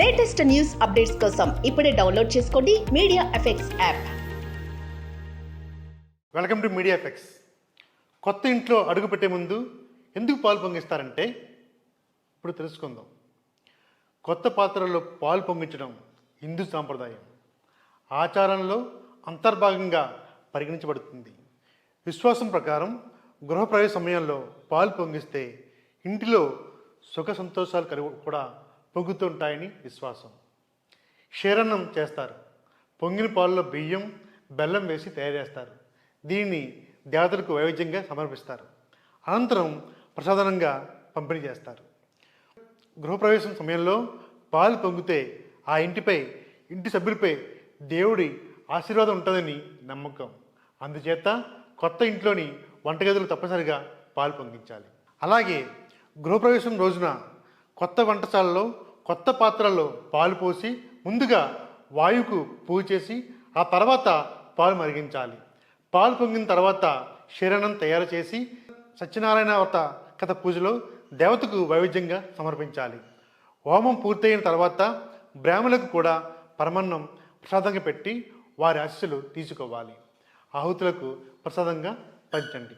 Latest news updates కోసం ఇప్పుడే download చేసుకోండి media effects app welcome to media effects కొత్త ఇంట్లో అడుగు పెట్టే ముందు ఎందుకు పాలు పొంగిస్తారంటే ఇప్పుడు తెలుసుకుందాం. కొత్త పాత్రల్లో పాలు పొంగించడం హిందూ సాంప్రదాయం. ఆచారంలో అంతర్భాగంగా పరిగణించబడుతుంది. విశ్వాసం ప్రకారం గృహప్రవేశ సమయంలో పాలు పొంగిస్తే ఇంటిలో సుఖ సంతోషాలు కలిగి కూడా పొంగుతుంటాయని విశ్వాసం. క్షీరణం చేస్తారు. పొంగిన పాలలో బియ్యం బెల్లం వేసి తయారు చేస్తారు. దీన్ని దేవతలకు వైవిధ్యంగా సమర్పిస్తారు. అనంతరం ప్రసాదనంగా పంపిణీ చేస్తారు. గృహప్రవేశం సమయంలో పాలు పొంగితే ఆ ఇంటిపై ఇంటి సభ్యులపై దేవుడి ఆశీర్వాదం ఉంటుందని నమ్మకం. అందుచేత కొత్త ఇంట్లోని వంటగదులు తప్పనిసరిగా పాలు పొంగించాలి. అలాగే గృహప్రవేశం రోజున కొత్త వంటశాలలో కొత్త పాత్రల్లో పాలు పోసి ముందుగా వాయువుకు పూజ చేసి ఆ తర్వాత పాలు మరిగించాలి. పాలు పొంగిన తర్వాత శరణం తయారు చేసి సత్యనారాయణ వ్రత కథ పూజలో దేవతకు వైవిధ్యంగా సమర్పించాలి. హోమం పూర్తయిన తర్వాత బ్రాహ్మణులకు కూడా పరమన్నం ప్రసాదంగా పెట్టి వారి ఆశస్సులు తీసుకోవాలి. ఆహుతులకు ప్రసాదంగా పంచండి.